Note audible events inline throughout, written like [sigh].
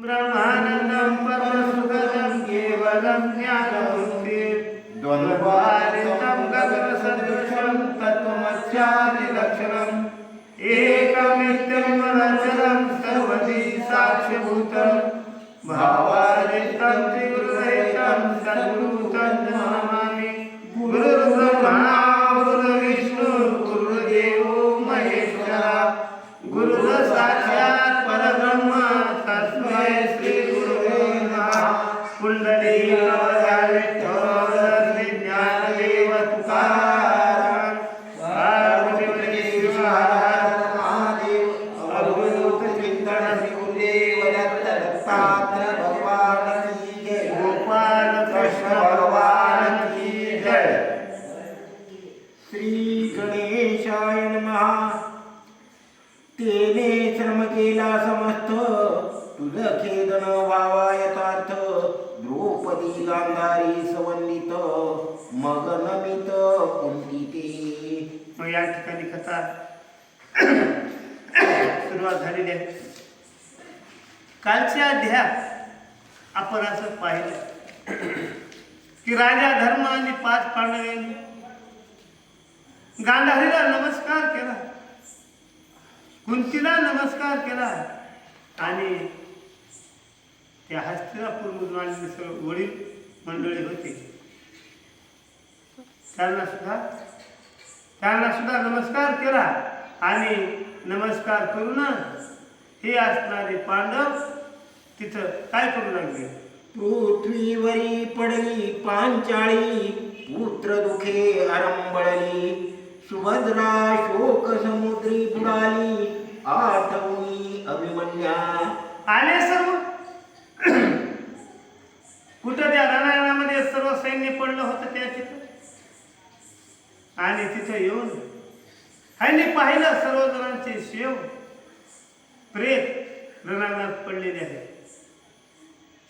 ब्रह्मानन्दं परमसुखदं केवलं ज्ञानमुक्ति गगनसदृशं तत्त्वमस्यादिलक्षणम् एकमित्यं रचनं सर्वधि साक्ष्यभूतं भाव तेने श्रम केला समस्त. तुझ खेदन व्हावा गांधारी सवन्नित मग नमित मग या ठिकाणी कथा सुरुवात झालेली आहे. कालच्या अध्याप आपण असं पाहिलं की राजा धर्म आणि पाच पांडवांनी गांधारीला नमस्कार केला. कुंतीला नमस्कार केला. आणि त्या हस्तिनापूरमधून आलेले सर्व वडील मंडळी होते. त्यांना सुद्धा त्यांना सुद्धा नमस्कार केला आणि नमस्कार करून हे असणारे पांडव तिथं काय करू लागले? पृथ्वीवरी पडली पांचाळी पुत्र दुखे आरंबळली सुभद्रा शोक समुद्री बुडाली आठवणी अभिमन्या. आले सर्व त्या रणांगणामध्ये सर्व सैन्य पडलं होतं त्या तिथं. आणि तिथं येऊन ह्यांनी पाहिलं सर्वजणांचे शेव. प्रेत रणांगणात पडलेले आहेत.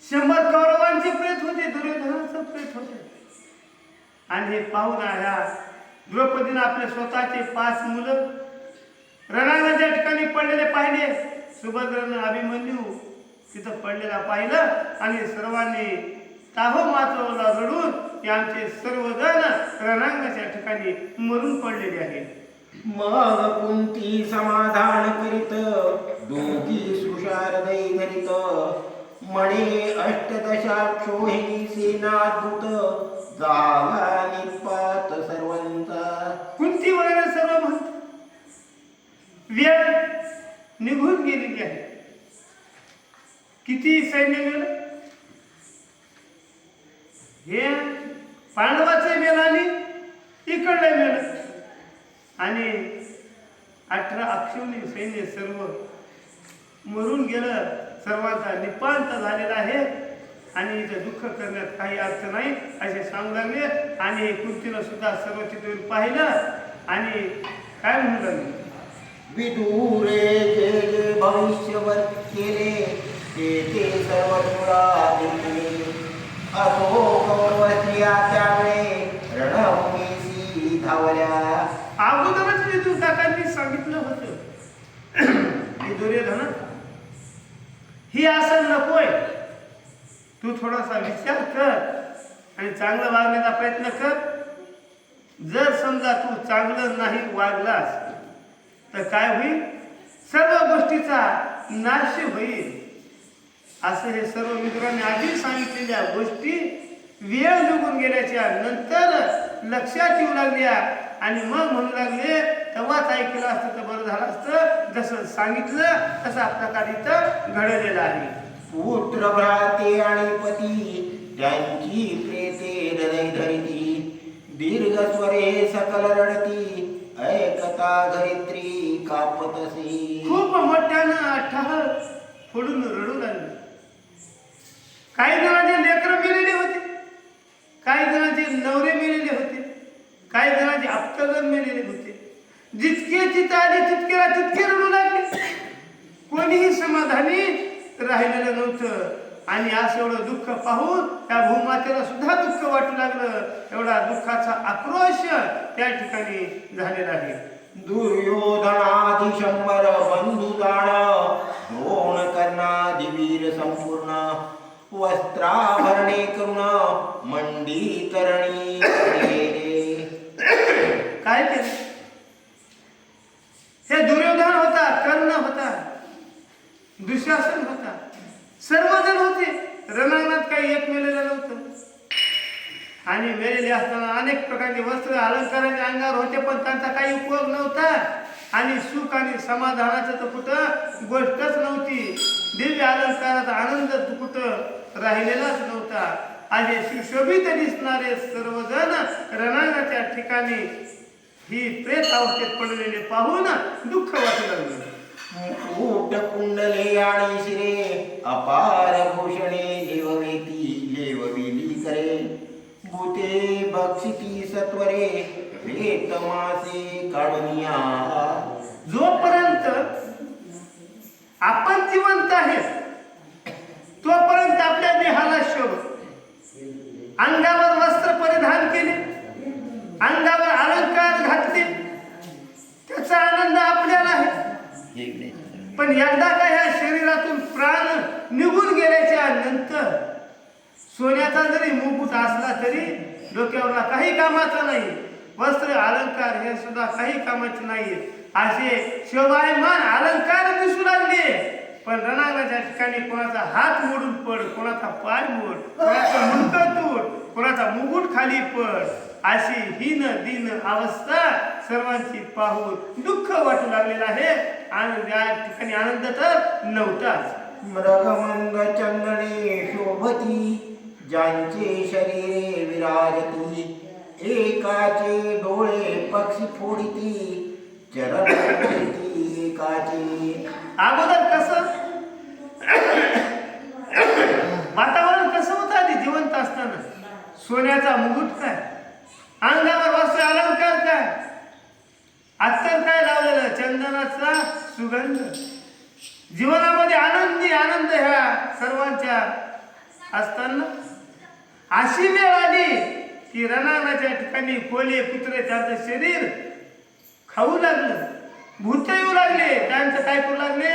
शंभर कौरवांचे प्रेत होते दुर्योधनाचं प्रेत होते. आणि हे पाहून ह्या द्रौपदीनं आपले स्वतःचे पाच मुलं रणांगणाच्या ठिकाणी पडलेले पाहिले. सुभद्रनं अभिमन्यू तिथं पडलेला पाहिलं आणि सर्वांनी ताहो माचवला रडून आमचे सर्वजण रणांगणाच्या ठिकाणी मरून पडलेले आहेत. मग कुंती समाधान करीत? दोघी सुषार धरित म्हणे अष्टदशाक्षोहिणी सेनादूत. झाला निपात सर्वांचा कुंती वगैरे सर्व म्हणत. वेळ निघून गेलेली आहे. किती सैन्य गेलं? हे पांडवाचे मेल आणि इकडले मेल. आणि अठरा अक्षवणी सैन्य सर्व मरून गेलं. सर्वांचा निपांत झालेला आहे. आणि इथं दुःख करण्यात काही अर्थ नाही असे सांगू लागले आणि कृतीनं सुद्धा सर्व चित्र पाहिलं. आणि काय म्हणू लागले विदुरे जे जे केले. ते सर्व तुला असो कौरवस्त्रिया त्यावेळे रणभूमीसी धावल्या अगोदरच विदुर काकांनी सांगितलं होतं. [clears throat] की दुर्योधन ही असं नकोय. तू थोडासा विचार कर आणि चांगलं वागण्याचा प्रयत्न कर. जर समजा तू चांगलं नाही वागलास तर काय होईल? सर्व गोष्टीचा नाश होईल. असं हे सर्व विदुरांनी आधी सांगितलेल्या गोष्टी वेळ निघून गेल्याच्यानंतर लक्षात येऊ लागल्या. आणि मग म्हणू लागले तेव्हाच ऐकलं असतं तर बरं झालं असतं. जसं सांगितलं तसा प्रकार इथं घडलेला आहे. पुत्र भ्राते आणि पती त्यांची प्रेते हृदय धरिती. दीर्घ स्वरे सकल रडती ऐकता घरित्री कापतसी. खूप मोठ्यानं अठ्ठाह फोडून रडू लागले. काही जणांचे लेकरं मेलेले होते. काही जणांचे नवरे मेलेले होते. काही जणांचे आप्तगण मेलेले होते. जितके चित आले तितके तितके रडू लागले. कोणीही समाधानी राहिलेलं नव्हतं. आणि असं एवढं दुःख पाहून त्या भूमातेला सुद्धा दुःख वाटू लागलं. एवढा दुःखाचा आक्रोश त्या ठिकाणी झालेला आहे. दुर्योधना मंडी करणी काय ते? हे दुर्योधन होता कर्ण होता दुशासन होता सर्वजण होते. रणांगणात काही एक मेलेलं नव्हतं. आणि मेलेले असताना अनेक प्रकारचे वस्त्र अलंकारांच्या अंगावर होते पण त्यांचा काही उपयोग नव्हता. आणि सुख आणि समाधानाचं तर कुठं गोष्टच नव्हती. दिव्य अलंकाराचा आनंद कुठं राहिलेलाच नव्हता. आणि सुशोभित दिसणारे सर्वजण रणांगणाच्या ठिकाणी ही प्रेत अवस्थेत पडलेले पाहून दुःख वाटू लागलं. मुकुट कुंडले आणि शिरे अपार भूषणे लेववेती लेवविली करे भूते बक्षिती सत्वरे प्रेत मासे काढुनिया. जोपर्यंत आपण जिवंत आहे तोपर्यंत आपल्या देहाला शोभ. अंगावर वस्त्र परिधान केले. अंगावर अलंकार घातले. त्याचा आनंद आपल्याला आहे. पण एकदा का ह्या शरीरातून प्राण निघून गेल्याच्यानंतर सोन्याचा जरी मुकुट असला तरी डोक्यावरला काही कामाचा नाही. वस्त्र अलंकार हे सुद्धा काही कामाचे नाही असे शोभायमान अलंकार दिसू लागले. पण रणांगणाच्या ठिकाणी कोणाचा हात मोडून पड कोणाचा पाय मोड कोणाचा मुंडक तोड कोणाचा मुकुट खाली पड अशी हीन दीन अवस्था सर्वांची पाहून दुःख वाटू लागलेलं आहे. आणि या ठिकाणी आनंद तर नव्हताच. मृगमंग शोभती ज्यांचे शरीरे विराजती एकाचे डोळे पक्षी फोडिती चरण एकाचे. अगोदर कसं? वातावरण कसं होतं आधी? जिवंत असताना. सोन्याचा मुकुट काय? अंगावर वस्त्र अलंकार काय? अत्तर काय लावलेलं? चंदनाचा सुगंध. जीवनामध्ये आनंदी आनंद ह्या सर्वांच्या असताना. अशी वेळ आली की रणांगणाच्या ठिकाणी कोले कुत्रे त्यांचं शरीर खाऊ लागलं. भूत येऊ लागले. त्यांचं काय करू लागले?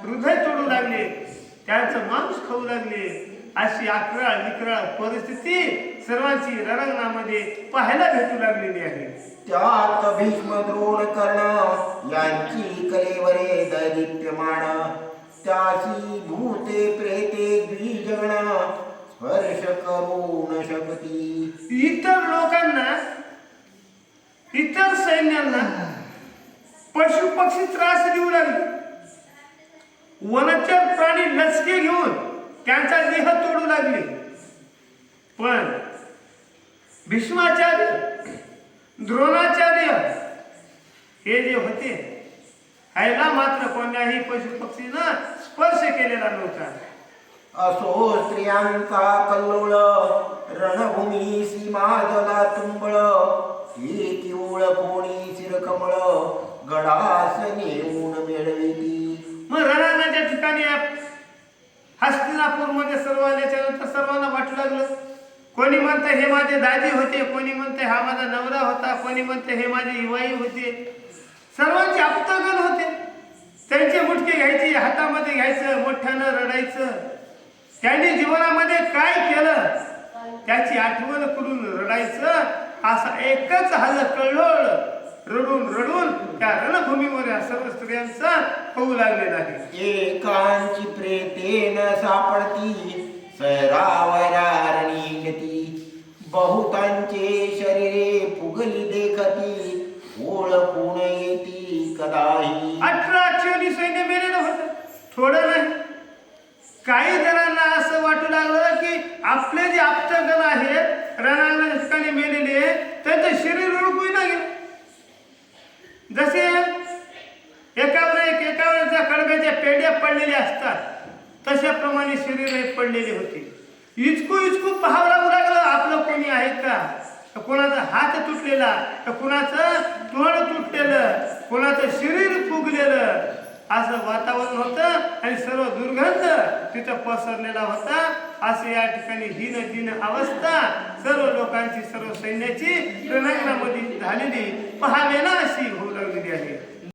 हृदय तोडू लागले. त्यांचं मांस खाऊ लागले. अशी अकराळ विकराळ परिस्थिती सर्वांची रणांगणामध्ये पाहायला भेटू लागलेली आहे. त्यात भीष्म द्रोण कर्ण यांची कलेवरे दैदिप्यमान त्यासी भूते प्रेते द्विजगण स्पर्श करू न शकती इतर लोकांना इतर सैन्यांना पशु पक्षी त्रास देऊ लागले. वनचर प्राणी लचके घेऊन त्यांचा देह तोडू लागले. पण भीष्माचार्य द्रोणाचार्य हे जे होते ह्याला मात्र कोणत्याही पशु पक्षीनं स्पर्श केलेला नव्हता. असो स्त्रियांचा कल्लोळ रणभूमी सीमाजला तुंबळ ही किवळ कोणी शिरकमळ गडास नेऊन मिळविती मग रणांगणाच्या ठिकाणी हस्तिनापूरमध्ये सर्व आल्याच्यानंतर सर्वांना वाटू लागलं. कोणी म्हणतं हे माझे दादी होते कोणी म्हणते हा माझा नवरा होता कोणी म्हणते हे माझे युवाई होते. सर्वांचे आपतागण होते. त्यांचे मुटके घ्यायचे हातामध्ये घ्यायचं मोठ्यानं रडायचं. त्यांनी जीवनामध्ये काय केलं? त्याची आठवण करून रडायचं. असा एकच हल्ल कळोळ. रडून रडून त्या रणभूमीवर या सर्व स्त्रियांचा होऊ लागलेला आहे एकांची प्रेम सापडती सैरावरारणी गती बहुतांचे शरीरे फुगली देखती ओळखून येती कदाही अठरा अक्षरी सैन्य मेलेलं होतं. थोडं नाही. काही जणांना असं वाटू लागलं की आपले जे आप्तगण आहेत रणांगणा ठिकाणी मेलेले त्यांचं शरीर ओळखू नाही. जसे एकावर एक एकावर त्या कडब्याच्या पेढ्या पडलेल्या असतात. तशाप्रमाणे शरीर हे पडलेले होते. इचकू इचकू पाहावं लागू लागलं आपलं कोणी आहे का? कोणाचा हात तुटलेला तर कोणाचं तोंड तुटलेलं कोणाचं शरीर फुगलेलं असं वातावरण होतं आणि सर्व दुर्गंध तिथं पसरलेला होता. असं या ठिकाणी हीन दिन अवस्था सर्व लोकांची सर्व सैन्याची रणांगणामध्ये झालेली पहावे ना अशी होऊ लागलेली आहे.